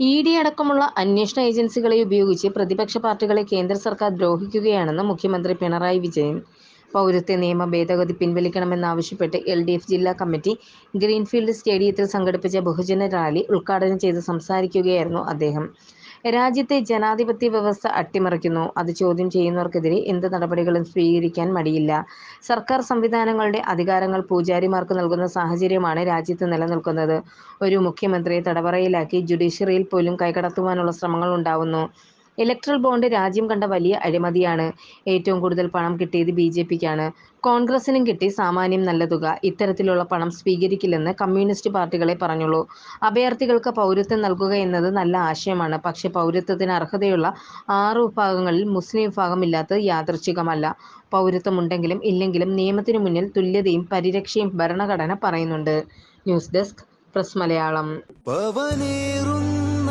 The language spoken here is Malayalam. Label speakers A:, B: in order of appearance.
A: ഇ ഡി അടക്കമുള്ള അന്വേഷണ ഏജൻസികളെ ഉപയോഗിച്ച് പ്രതിപക്ഷ പാർട്ടികളെ കേന്ദ്ര സർക്കാർ ദ്രോഹിക്കുകയാണെന്ന് മുഖ്യമന്ത്രി പിണറായി വിജയൻ. പൗരത്വ നിയമ ഭേദഗതി പിൻവലിക്കണമെന്നാവശ്യപ്പെട്ട് എൽ ഡി എഫ് ജില്ലാ കമ്മിറ്റി ഗ്രീൻഫീൽഡ് സ്റ്റേഡിയത്തിൽ സംഘടിപ്പിച്ച ബഹുജന റാലി ഉദ്ഘാടനം ചെയ്ത് സംസാരിക്കുകയായിരുന്നു അദ്ദേഹം. രാജ്യത്തെ ജനാധിപത്യ വ്യവസ്ഥ അട്ടിമറിക്കുന്നു. അത് ചോദ്യം ചെയ്യുന്നവർക്കെതിരെ എന്ത് നടപടികളും സ്വീകരിക്കാൻ മടിയില്ല. സർക്കാർ സംവിധാനങ്ങളുടെ അധികാരങ്ങൾ പൂജാരിമാർക്ക് നൽകുന്ന സാഹചര്യമാണ് രാജ്യത്ത് നിലനിൽക്കുന്നത്. ഒരു മുഖ്യമന്ത്രിയെ തടവറയിലാക്കി ജുഡീഷ്യറിയിൽ പോലും കൈകടത്തുവാനുള്ള ശ്രമങ്ങൾ ഉണ്ടാവുന്നു. ഇലക്ട്രൽ ബോണ്ട് രാജ്യം കണ്ട വലിയ അഴിമതിയാണ്. ഏറ്റവും കൂടുതൽ പണം കിട്ടിയത് ബി ജെ ബിജെപിക്കാണ്. കോൺഗ്രസിനും കിട്ടി സാമാന്യം നല്ല തുക. ഇത്തരത്തിലുള്ള പണം സ്വീകരിക്കില്ലെന്ന് കമ്മ്യൂണിസ്റ്റ് പാർട്ടികളെ പറഞ്ഞുള്ളൂ. അഭയാർത്ഥികൾക്ക് പൗരത്വം നൽകുക എന്നത് നല്ല ആശയമാണ്. പക്ഷെ പൗരത്വത്തിന് അർഹതയുള്ള ആറ് വിഭാഗങ്ങളിൽ മുസ്ലിം വിഭാഗം ഇല്ലാത്തത് യാദൃച്ഛികമല്ല. പൗരത്വമുണ്ടെങ്കിലും ഇല്ലെങ്കിലും നിയമത്തിനു മുന്നിൽ തുല്യതയും പരിരക്ഷയും ഭരണഘടന പറയുന്നുണ്ട്. News desk press Malayalam
B: പവനേറുന്ന